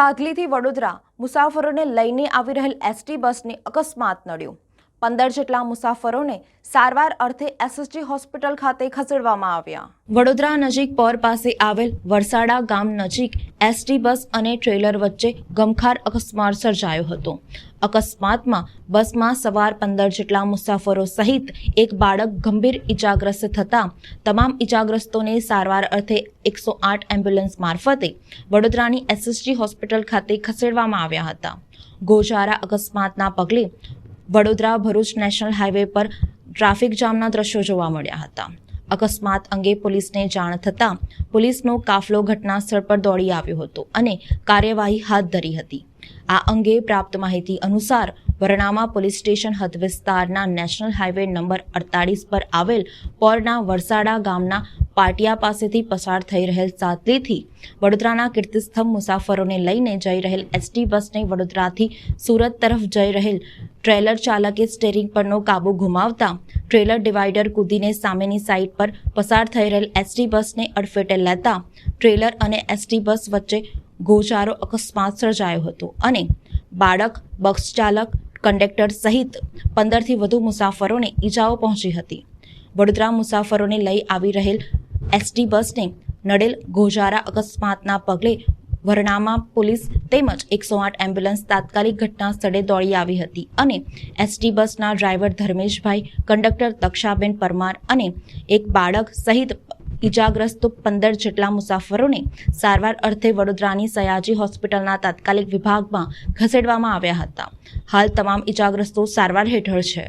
સાગલીથી વડોદરા મુસાફરોને લઈને આવી રહેલ એસટી બસને અકસ્માત નડ્યો. પંદર જેટલા મુસાફરોને સારવાર અર્થે એસએસજી હોસ્પિટલ ખાતે ખસેડવામાં આવ્યા. વડોદરા નજીક પોર પાસે આવેલ વરસાડા ગામ નજીક એસટી બસ અને ટ્રેલર વચ્ચે ગમખાર અકસ્માત સર્જાયો હતો. અકસ્માતમાં બસમાં સવાર પંદર જેટલા મુસાફરો સહિત એક બાળક ગંભીર ઇજાગ્રસ્ત થતાં તમામ ઇજાગ્રસ્તોને સારવાર અર્થે એકસો આઠ એમ્બ્યુલન્સ મારફતે વડોદરાની એસએસજી હોસ્પિટલ ખાતે ખસેડવામાં આવ્યા હતા. ગોજારા અકસ્માતના પગલે વડોદરા ભરૂચ નેશનલ હાઈવે પર ટ્રાફિક જામના દ્રશ્યો જોવા મળ્યા હતા. અકસ્માત અંગે પોલીસને જાણ થતાં પોલીસનો કાફલો ઘટના સ્થળ પર દોડી આવ્યો હતો અને કાર્યવાહી હાથ ધરી હતી. આ અંગે પ્રાપ્ત માહિતી અનુસાર વરણામા પોલીસ સ્ટેશન હદ વિસ્તારના નેશનલ હાઈવે નંબર અડતાળીસ પર આવેલ પોરના વરસાડા ગામના પાટિયા પાસેથી પસાર થઈ રહેલ સાતલીથી વડોદરાના કીર્તિસ્તંભ મુસાફરોને લઈને જઈ રહેલ એસટી બસને વડોદરાથી સુરત તરફ જઈ રહેલ ટ્રેલર ચાલકે સ્ટેરિંગ પરનો કાબુ ગુમાવતા ટ્રેલર ડિવાઈડર કૂદીને સામેની સાઈડ પર પસાર થઈ રહેલ એસટી બસને અડફેટે લેતા ટ્રેલર અને એસટી બસ વચ્ચે ગોચારો અકસ્માત સર્જાયો હતો અને બાળક, બસ ચાલક, કંડક્ટર સહિત પંદરથી વધુ મુસાફરોને ઈજાઓ પહોંચી હતી. વડોદરા મુસાફરોને લઈ આવી રહેલ એસટી બસને નડેલ ગોજારા અકસ્માતના પગલે વરણામા પોલીસ તેમજ એકસો આઠ એમ્બ્યુલન્સ તાત્કાલિક ઘટના સ્થળે દોડી આવી હતી અને એસટી બસના ડ્રાઈવર ધર્મેશભાઈ, કંડક્ટર તક્ષાબેન પરમાર અને એક બાળક સહિત ઇજાગ્રસ્ત પંદર જેટલા મુસાફરોને સારવાર અર્થે વડોદરાની સયાજી હોસ્પિટલના તાત્કાલિક વિભાગમાં ખસેડવામાં આવ્યા હતા. હાલ તમામ ઇજાગ્રસ્તો સારવાર હેઠળ છે.